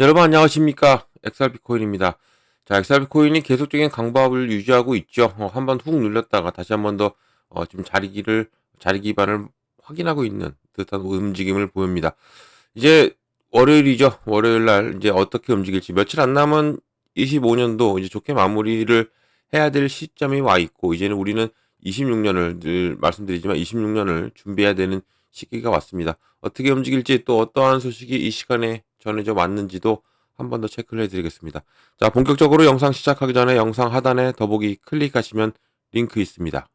여러분 안녕하십니까 XRP 코인입니다. 자 XRP 코인이 계속적인 강보합을 유지하고 있죠. 어, 한번 훅 눌렸다가 다시 한번 더 어, 지금 자리기를 자리 기반을 확인하고 있는 듯한 움직임을 보입니다. 이제 월요일이죠. 월요일 날 이제 어떻게 움직일지 며칠 안 남은 25년도 이제 좋게 마무리를 해야 될 시점이 와 있고 이제는 우리는 26년을 늘 말씀드리지만 26년을 준비해야 되는 시기가 왔습니다. 어떻게 움직일지 또 어떠한 소식이 이 시간에 전해져 왔는지도 한 번 더 체크를 해드리겠습니다. 자, 본격적으로 영상 시작하기 전에 영상 하단에 더보기 클릭하시면 링크 있습니다.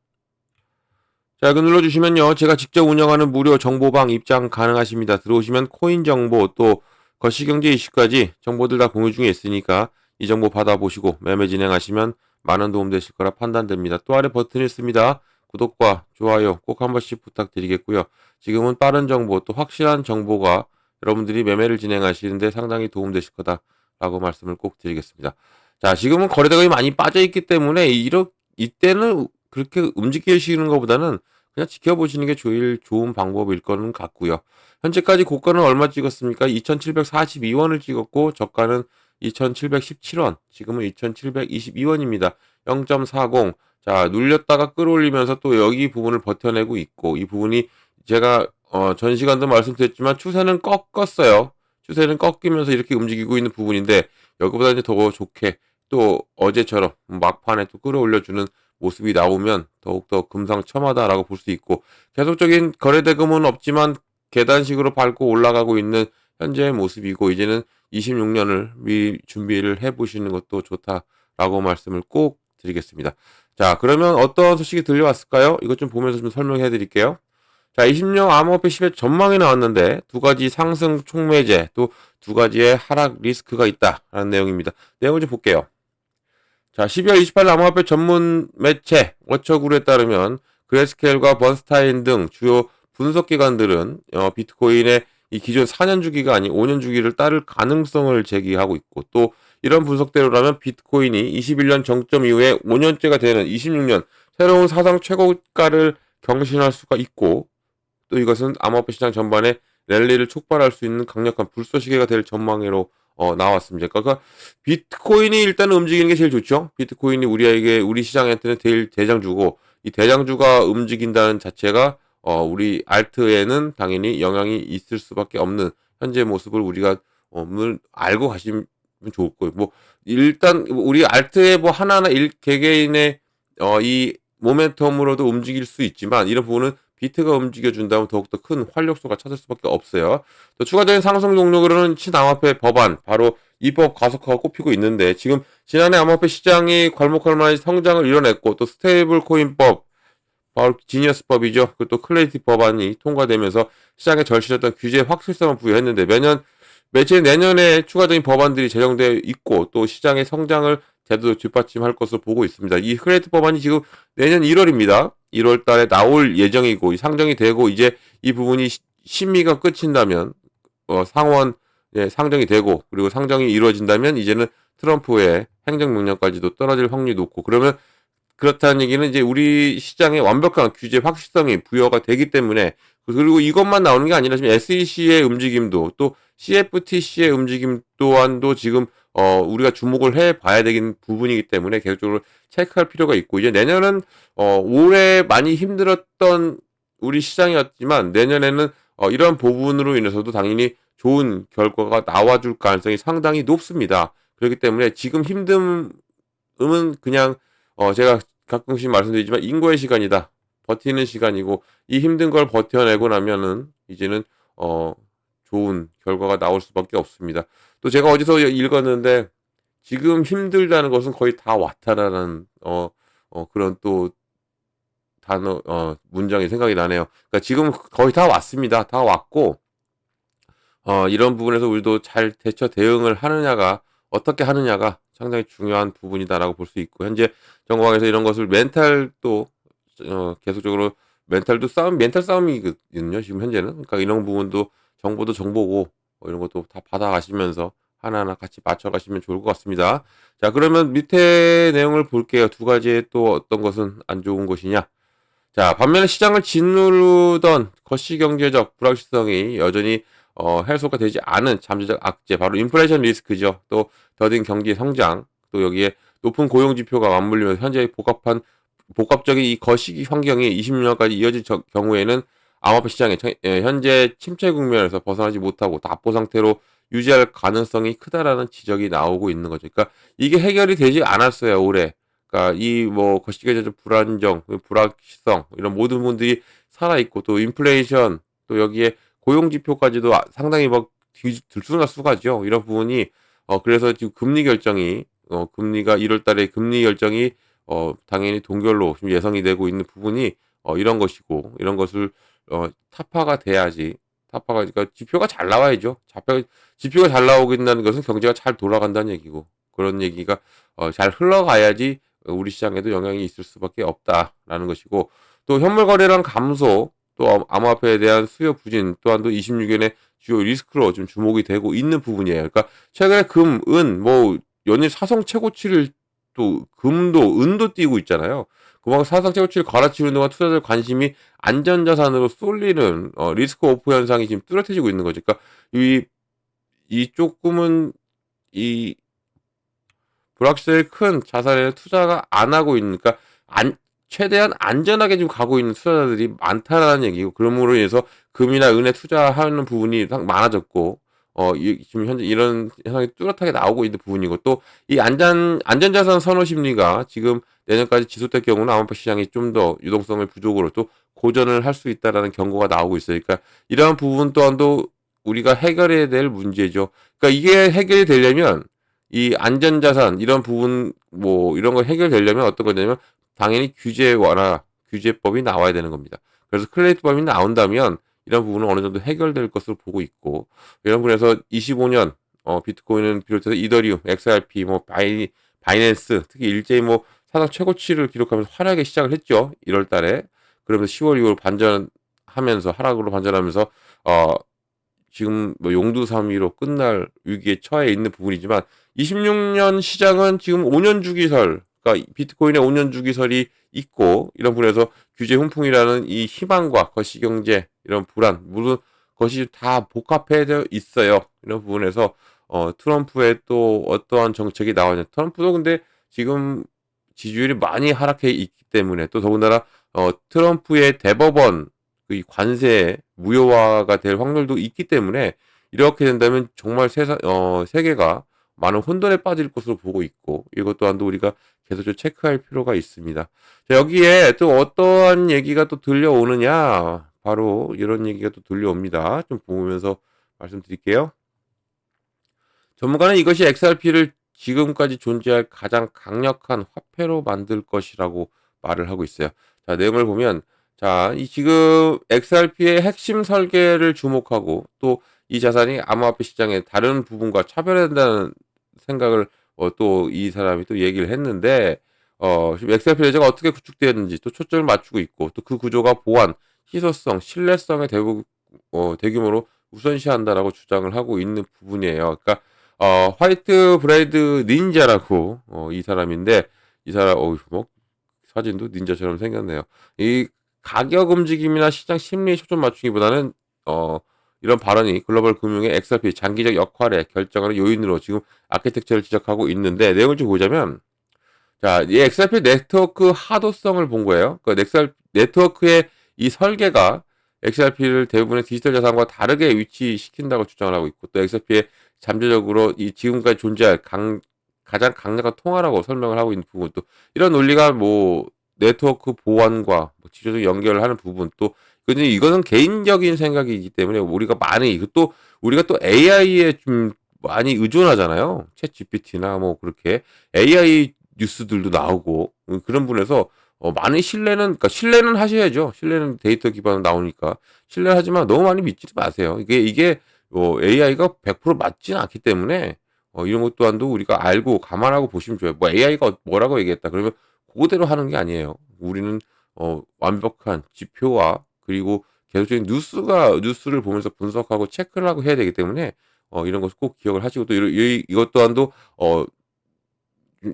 자, 이거 눌러주시면요. 제가 직접 운영하는 무료 정보방 입장 가능하십니다. 들어오시면 코인 정보 또 거시경제 이슈까지 정보들 다 공유 중에 있으니까 이 정보 받아보시고 매매 진행하시면 많은 도움 되실 거라 판단됩니다. 또 아래 버튼이 있습니다. 구독과 좋아요 꼭 한 번씩 부탁드리겠고요. 지금은 빠른 정보 또 확실한 정보가 여러분들이 매매를 진행하시는데 상당히 도움되실 거다라고 말씀을 꼭 드리겠습니다. 자, 지금은 거래대금이 많이 빠져 있기 때문에 이러 이때는 그렇게 움직이시는 것보다는 그냥 지켜보시는 게 제일 좋은 방법일 거는 같고요. 현재까지 고가는 얼마 찍었습니까? 2,742원을 찍었고 저가는 2,717원, 지금은 2,722원입니다. 0.40. 자, 눌렸다가 끌어올리면서 또 여기 부분을 버텨내고 있고 이 부분이 제가 어, 전 시간도 말씀드렸지만 추세는 꺾었어요. 추세는 꺾이면서 이렇게 움직이고 있는 부분인데 여기보다 이제 더 좋게 또 어제처럼 막판에 또 끌어올려주는 모습이 나오면 더욱더 금상첨화다라고 볼 수 있고 계속적인 거래대금은 없지만 계단식으로 밟고 올라가고 있는 현재의 모습이고 이제는 26년을 미리 준비를 해보시는 것도 좋다라고 말씀을 꼭 드리겠습니다. 자 그러면 어떤 소식이 들려왔을까요? 이것 좀 보면서 좀 설명해 드릴게요. 자, 20년 암호화폐 10의 전망이 나왔는데 두 가지 상승 촉매제 또 두 가지의 하락 리스크가 있다라는 내용입니다. 내용을 좀 볼게요. 자, 12월 28일 암호화폐 전문 매체 워처그룹에 따르면 그레스케일과 번스타인 등 주요 분석 기관들은 어, 비트코인의 이 기존 4년 주기가 아닌 5년 주기를 따를 가능성을 제기하고 있고 또 이런 분석대로라면 비트코인이 21년 정점 이후에 5년째가 되는 26년 새로운 사상 최고가를 경신할 수가 있고 또 이것은 암호화폐 시장 전반에 랠리를 촉발할 수 있는 강력한 불쏘시개가 될 전망으로 어, 나왔습니다. 그러니까 비트코인이 일단 움직이는 게 제일 좋죠. 비트코인이 우리에게 우리 시장한테는 제일 대장주고 이 대장주가 움직인다는 자체가 어, 우리 알트에는 당연히 영향이 있을 수밖에 없는 현재 모습을 우리가 어, 물 알고 가시면 좋을 거예요. 뭐 일단 우리 알트의 뭐 하나하나 일 개개인의 어, 이 모멘텀으로도 움직일 수 있지만 이런 부분은 비트가 움직여준다면 더욱더 큰 활력소가 찾을 수밖에 없어요. 또 추가적인 상승 동력으로는 친암호화폐 법안 바로 입법 가속화가 꼽히고 있는데 지금 지난해 암호화폐 시장이 괄목할 만한 성장을 이뤄냈고 또 스테이블 코인법 바로 지니어스법이죠. 그리고 또 클레이티 법안이 통과되면서 시장에 절실했던 규제 확실성을 부여했는데 매년 매체 내년에 추가적인 법안들이 제정되어 있고 또 시장의 성장을 제대로 뒷받침할 것으로 보고 있습니다. 이 클레이티 법안이 지금 내년 1월입니다. 1월 달에 나올 예정이고 상정이 되고 이제 이 부분이 심의가 끝인다면 어, 상원 예, 상정이 되고 그리고 상정이 이루어진다면 이제는 트럼프의 행정명령까지도 떨어질 확률이 높고 그러면 그렇다는 얘기는 이제 우리 시장에 완벽한 규제 확실성이 부여가 되기 때문에 그리고 이것만 나오는 게 아니라 지금 SEC의 움직임도 또 CFTC의 움직임 또한도 지금 어 우리가 주목을 해 봐야 되긴 부분이기 때문에 계속적으로 체크할 필요가 있고 이제 내년은 어 올해 많이 힘들었던 우리 시장이었지만 내년에는 어 이런 부분으로 인해서도 당연히 좋은 결과가 나와줄 가능성이 상당히 높습니다. 그렇기 때문에 지금 힘듦은 그냥 어 제가 가끔씩 말씀드리지만 인고의 시간이다. 버티는 시간이고 이 힘든 걸 버텨내고 나면은 이제는 어 좋은 결과가 나올 수밖에 없습니다. 또 제가 어디서 읽었는데 지금 힘들다는 것은 거의 다 왔다라는 어, 어 그런 또 단어 어 문장이 생각이 나네요. 그러니까 지금 거의 다 왔습니다. 다 왔고 어 이런 부분에서 우리도 잘 대처 대응을 하느냐가 어떻게 하느냐가 상당히 중요한 부분이다라고 볼 수 있고 현재 정광에서 이런 것을 멘탈도 어 계속적으로 멘탈도 싸움 멘탈 싸움이거든요. 지금 현재는 그러니까 이런 부분도 정보도 정보고 뭐 이런 것도 다 받아가시면서 하나하나 같이 맞춰가시면 좋을 것 같습니다. 자, 그러면 밑에 내용을 볼게요. 두 가지의 또 어떤 것은 안 좋은 것이냐. 자, 반면에 시장을 짓누르던 거시 경제적 불확실성이 여전히 어, 해소가 되지 않은 잠재적 악재, 바로 인플레이션 리스크죠. 또 더딘 경기 성장, 또 여기에 높은 고용 지표가 맞물리면서 현재 복합한 복합적인 이 거시기 환경이 20년까지 이어질 저- 경우에는 암호화폐 시장의 청- 예, 현재 침체 국면에서 벗어나지 못하고 답보 상태로 유지할 가능성이 크다라는 지적이 나오고 있는 거죠. 그러니까 이게 해결이 되지 않았어요 올해. 그러니까 이 뭐 거시기적 불안정, 불확실성 이런 모든 부분들이 살아 있고 또 인플레이션 또 여기에 고용 지표까지도 아- 상당히 막 뒤- 들쑥날쑥하죠. 이런 부분이 어 그래서 지금 금리 결정이 어 금리가 1월 달에 금리 결정이 어 당연히 동결로 지금 예상이 되고 있는 부분이 어 이런 것이고 이런 것을 어 타파가 돼야지 타파가 그러니까 지표가 잘 나와야죠. 자표 지표가 잘 나오고 있다는 것은 경제가 잘 돌아간다는 얘기고 그런 얘기가 어 잘 흘러가야지 우리 시장에도 영향이 있을 수밖에 없다라는 것이고 또 현물 거래량 감소 또 암- 암호화폐에 대한 수요 부진 또한도 26년의 주요 리스크로 좀 주목이 되고 있는 부분이에요. 그러니까 최근에 금, 은, 뭐 연일 사상 최고치를 또 금도 은도 뛰고 있잖아요. 그만큼 사상 최고치를 갈아치우는 동안 투자자들 관심이 안전자산으로 쏠리는 어, 리스크 오프 현상이 지금 뚜렷해지고 있는 거죠. 그러니까 이, 이 조금은 이 불확실성이 큰 자산에 투자가 안 하고 있는, 그러니까 안, 최대한 안전하게 지금 가고 있는 투자자들이 많다라는 얘기고, 그러므로 인해서 금이나 은에 투자하는 부분이 상- 많아졌고, 어, 이, 지금 현재 이런 현상이 뚜렷하게 나오고 있는 부분이고, 또 이 안전, 안전자산 선호 심리가 지금 내년까지 지속될 경우는 암호화폐 시장이 좀 더 유동성을 부족으로 또 고전을 할 수 있다라는 경고가 나오고 있어요. 그러니까 이러한 부분 또한도 우리가 해결해야 될 문제죠. 그러니까 이게 해결이 되려면 이 안전자산 이런 부분 뭐 이런 거 해결되려면 어떤 거냐면 당연히 규제 완화 규제법이 나와야 되는 겁니다. 그래서 클레이트법이 나온다면 이런 부분은 어느 정도 해결될 것으로 보고 있고 이런 부분에서 25년 어 비트코인은 비롯해서 이더리움, XRP, 뭐 바이 바이낸스 특히 일제히 뭐 사상 최고치를 기록하면서 화려하게 시작을 했죠. 1월 달에. 그러면서 10월 이후로 반전하면서 하락으로 반전하면서 어 지금 뭐 용두삼이로 끝날 위기에 처해 있는 부분이지만 26년 시장은 지금 5년 주기설, 그러니까 비트코인의 5년 주기설이 있고 이런 부분에서 규제 훈풍이라는 이 희망과 거시 경제 이런 불안 모든 것이 다 복합해져 있어요. 이런 부분에서 어 트럼프의 또 어떠한 정책이 나오냐. 트럼프도 근데 지금 지지율이 많이 하락해 있기 때문에 또 더군다나 어 트럼프의 대법원 그이 관세 무효화가 될 확률도 있기 때문에 이렇게 된다면 정말 세상 어 세계가 많은 혼돈에 빠질 것으로 보고 있고 이것 또한도 우리가 계속적으로 체크할 필요가 있습니다. 자, 여기에 또 어떠한 얘기가 또 들려오느냐 바로 이런 얘기가 또 들려옵니다. 좀 보면서 말씀드릴게요. 전문가는 이것이 XRP를 지금까지 존재할 가장 강력한 화폐로 만들 것이라고 말을 하고 있어요. 자, 내용을 보면 자, 이 지금 XRP의 핵심 설계를 주목하고 또 이 자산이 암호화폐 시장의 다른 부분과 차별한다는 생각을 어, 또 이 사람이 또 얘기를 했는데 어, XRP 레저가 어떻게 구축되었는지 또 초점을 맞추고 있고 또 그 구조가 보안, 희소성, 신뢰성에 대부, 어, 대규모로 우선시한다라고 주장을 하고 있는 부분이에요. 그러니까 어, 화이트 브레이드 닌자라고 어, 이 사람인데 이 사람 어, 뭐 사진도 닌자처럼 생겼네요. 이 가격 움직임이나 시장 심리에 초점 맞추기보다는 어 이런 발언이 글로벌 금융의 XRP 장기적 역할에 결정하는 요인으로 지금 아키텍처를 지적하고 있는데 내용을 좀 보자면 자, 이 XRP 네트워크 하도성을 본 거예요. 그 넥살 네트워크의 이 설계가 XRP를 대부분의 디지털 자산과 다르게 위치시킨다고 주장을 하고 있고 또 XRP의 잠재적으로 이 지금까지 존재할 강, 가장 강력한 통화라고 설명을 하고 있는 부분 또 이런 논리가 뭐 네트워크 보안과 뭐 지표적 연결을 하는 부분 또 근데 이거는 개인적인 생각이기 때문에 우리가 많이 또 우리가 또 AI에 좀 많이 의존하잖아요. 챗 GPT나 뭐 그렇게 AI 뉴스들도 나오고 음, 그런 분에서 어, 많은 신뢰는 그러니까 신뢰는 하셔야죠. 신뢰는 데이터 기반으로 나오니까 신뢰하지만 너무 많이 믿지 마세요. 이게 이게 어, AI가 100% 맞지는 않기 때문에 어, 이런 것 또한도 우리가 알고 감안하고 보시면 좋아요. 뭐 AI가 뭐라고 얘기했다 그러면 그대로 하는 게 아니에요. 우리는 어, 완벽한 지표와 그리고 계속적인 뉴스가 뉴스를 보면서 분석하고 체크를 하고 해야 되기 때문에 어, 이런 것을 꼭 기억을 하시고 또 이, 이것 또한도 어,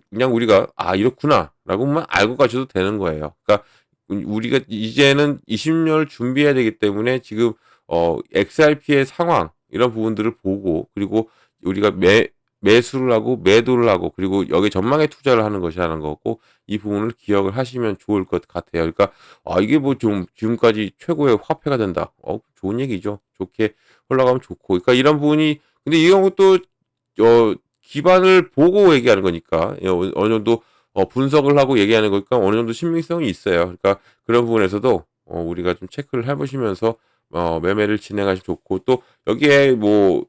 그냥 우리가 아 이렇구나라고만 알고 가셔도 되는 거예요. 그러니까 우리가 이제는 20년을 준비해야 되기 때문에 지금 어 XRP의 상황 이런 부분들을 보고 그리고 우리가 매 매수를 하고 매도를 하고 그리고 여기 전망에 투자를 하는 것이라는 거고 이 부분을 기억을 하시면 좋을 것 같아요. 그러니까 아 이게 뭐 좀 지금까지 최고의 화폐가 된다. 어 좋은 얘기죠. 좋게 흘러가면 좋고. 그러니까 이런 부분이 근데 이런 것도 어 기반을 보고 얘기하는 거니까 예, 어, 어느 정도 어 분석을 하고 얘기하는 거니까 어느 정도 신빙성이 있어요. 그러니까 그런 부분에서도 어 우리가 좀 체크를 해 보시면서 어 매매를 진행하시면 좋고 또 여기에 뭐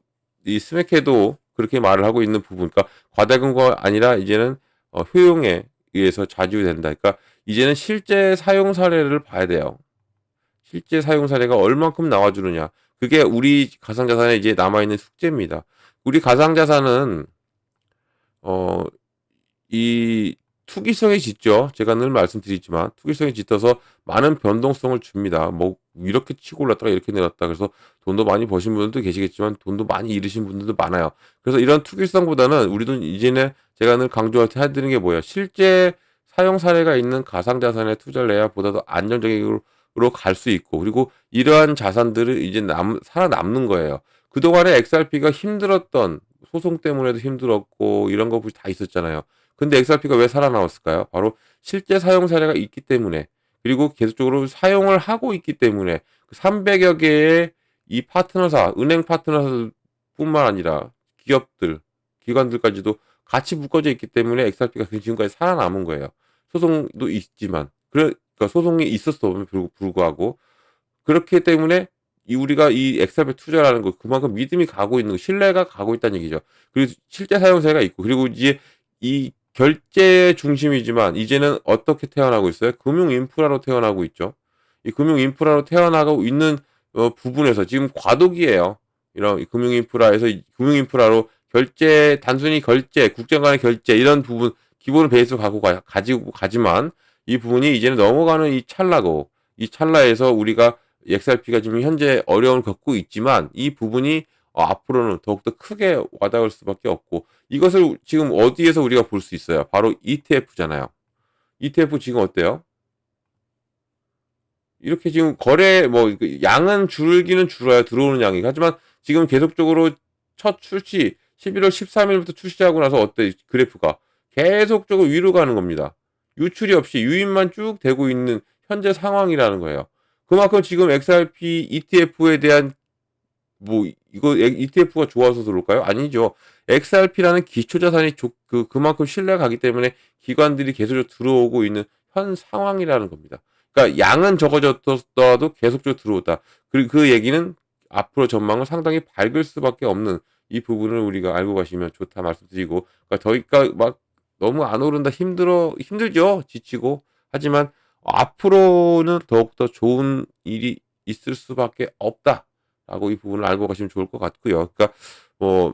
이 스매케도 그렇게 말을 하고 있는 부분 그러니까 과대금과 아니라 이제는 어 효용에 의해서 좌지우된다. 그러니까 이제는 실제 사용 사례를 봐야 돼요. 실제 사용 사례가 얼만큼 나와 주느냐. 그게 우리 가상 자산에 이제 남아 있는 숙제입니다. 우리 가상 자산은 어 이 투기성에 짙죠. 제가 늘 말씀드리지만 투기성에 짙어서 많은 변동성을 줍니다. 뭐 이렇게 치고 올랐다가 이렇게 내렸다. 그래서 돈도 많이 버신 분들도 계시겠지만 돈도 많이 잃으신 분들도 많아요. 그래서 이런 투기성보다는 우리도 이제는 제가 늘 강조해 드리는 게 뭐예요? 실제 사용 사례가 있는 가상 자산에 투자를 해야 보다 더 안정적으로 갈 수 있고 그리고 이러한 자산들을 이제 남, 살아남는 거예요. 그동안에 XRP가 힘들었던 소송 때문에도 힘들었고 이런 거다 있었잖아요. 근데 XRP가 왜 살아남았을까요? 바로 실제 사용 사례가 있기 때문에 그리고 계속적으로 사용을 하고 있기 때문에 300여 개의 이 파트너사, 은행 파트너사뿐만 아니라 기업들, 기관들까지도 같이 묶어져 있기 때문에 XRP가 지금까지 살아남은 거예요. 소송도 있지만 그러니까 소송이 있었어도 불구하고 그렇기 때문에 이 우리가 이 XRP 투자라는 거 그만큼 믿음이 가고 있는 거, 신뢰가 가고 있다는 얘기죠. 그리고 실제 사용사가 있고 그리고 이제 이 결제 중심이지만 이제는 어떻게 태어나고 있어요? 금융 인프라로 태어나고 있죠. 이 금융 인프라로 태어나고 있는 어, 부분에서 지금 과도기예요. 이런 금융 인프라에서 금융 인프라로 결제 단순히 결제 국정 간의 결제 이런 부분 기본 베이스 갖고 가, 가지고 가지만 이 부분이 이제는 넘어가는 이 찰나고 이 찰나에서 우리가 XRP가 지금 현재 어려움을 겪고 있지만 이 부분이 어, 앞으로는 더욱더 크게 와닿을 수밖에 없고 이것을 지금 어디에서 우리가 볼 수 있어요? 바로 ETF잖아요. ETF 지금 어때요? 이렇게 지금 거래 뭐그 양은 줄기는 줄어야 들어오는 양이 하지만 지금 계속적으로 첫 출시 11월 13일부터 출시하고 나서 어때 그래프가 계속적으로 위로 가는 겁니다. 유출이 없이 유입만 쭉 되고 있는 현재 상황이라는 거예요. 그만큼 지금 XRP ETF에 대한 뭐 이거 ETF가 좋아서 들어올까요? 아니죠. XRP라는 기초 자산이 그 그만큼 신뢰가 가기 때문에 기관들이 계속적으로 들어오고 있는 현 상황이라는 겁니다. 그러니까 양은 적어졌더라도 계속적으로 들어오다. 그리고 그 얘기는 앞으로 전망은 상당히 밝을 수밖에 없는 이 부분을 우리가 알고 가시면 좋다 말씀드리고 그러니까 더니까 막 너무 안 오른다 힘들어 힘들죠 지치고 하지만 앞으로는 더욱더 좋은 일이 있을 수밖에 없다. 라고 이 부분을 알고 가시면 좋을 것 같고요. 그러니까 뭐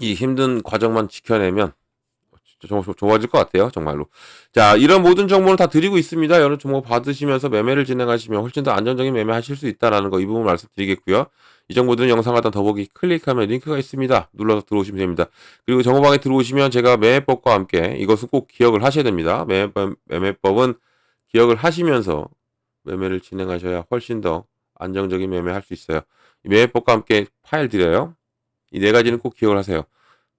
이 힘든 과정만 지켜내면 좋아질 것 같아요. 정말로. 자, 이런 모든 정보를 다 드리고 있습니다. 여러 정보 받으시면서 매매를 진행하시면 훨씬 더 안정적인 매매 하실 수 있다라는 거 이 부분 말씀드리겠고요. 이 정보들은 영상 하단 더보기 클릭하면 링크가 있습니다. 눌러서 들어오시면 됩니다. 그리고 정보방에 들어오시면 제가 매매법과 함께 이것은 꼭 기억을 하셔야 됩니다. 매매법, 매매법은 기억을 하시면서 매매를 진행하셔야 훨씬 더 안정적인 매매 할 수 있어요. 매매법과 함께 파일 드려요. 이 네 가지는 꼭 기억을 하세요.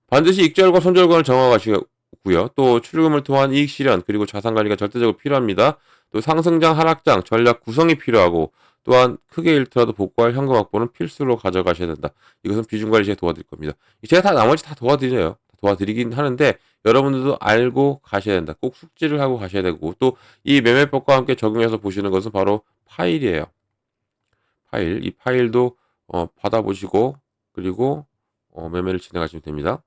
반드시 익절과 손절권을 정하시고요. 또 출금을 통한 이익 실현 그리고 자산 관리가 절대적으로 필요합니다. 또 상승장 하락장 전략 구성이 필요하고 또한 크게 잃더라도 복구할 현금 확보는 필수로 가져가셔야 된다. 이것은 비중 관리 제가 도와드릴 겁니다. 제가 다 나머지 다 도와드려요. 도와드리긴 하는데 여러분들도 알고 가셔야 된다. 꼭 숙지를 하고 가셔야 되고 또 이 매매법과 함께 적용해서 보시는 것은 바로 파일이에요. 파일, 이 파일도 어, 받아보시고 그리고 어, 매매를 진행하시면 됩니다.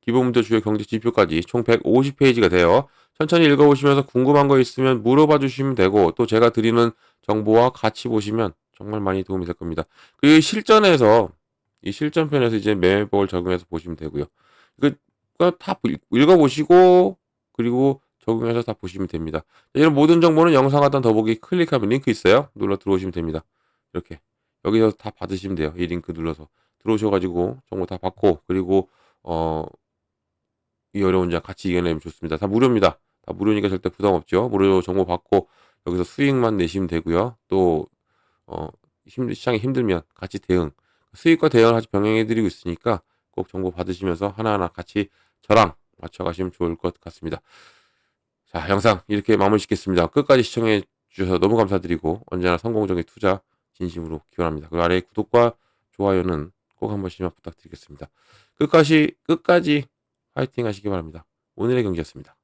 기본 문제 주요 경제 지표까지 총 150페이지가 돼요. 천천히 읽어보시면서 궁금한 거 있으면 물어봐 주시면 되고 또 제가 드리는 정보와 같이 보시면 정말 많이 도움이 될 겁니다. 그리고 실전에서 이 실전편에서 이제 매매법을 적용해서 보시면 되고요. 이거 다 읽어보시고 그리고 적용해서 다 보시면 됩니다. 이런 모든 정보는 영상 하단 더보기 클릭하면 링크 있어요. 눌러 들어오시면 됩니다. 이렇게 여기서 다 받으시면 돼요. 이 링크 눌러서 들어오셔가지고 정보 다 받고 그리고 어 이 어려운 자 같이 이겨내면 좋습니다. 다 무료입니다. 다 무료니까 절대 부담 없죠. 무료 정보 받고 여기서 수익만 내시면 되고요. 또 어, 힘, 시장이 힘들면 같이 대응. 수익과 대응을 같이 병행해 드리고 있으니까 꼭 정보 받으시면서 하나하나 같이 저랑 맞춰 가시면 좋을 것 같습니다. 자, 영상 이렇게 마무리 짓겠습니다. 끝까지 시청해 주셔서 너무 감사드리고 언제나 성공적인 투자 진심으로 기원합니다. 그 아래 구독과 좋아요는 꼭 한 번씩만 부탁드리겠습니다. 끝까지 끝까지 화이팅 하시기 바랍니다. 오늘의 경기였습니다.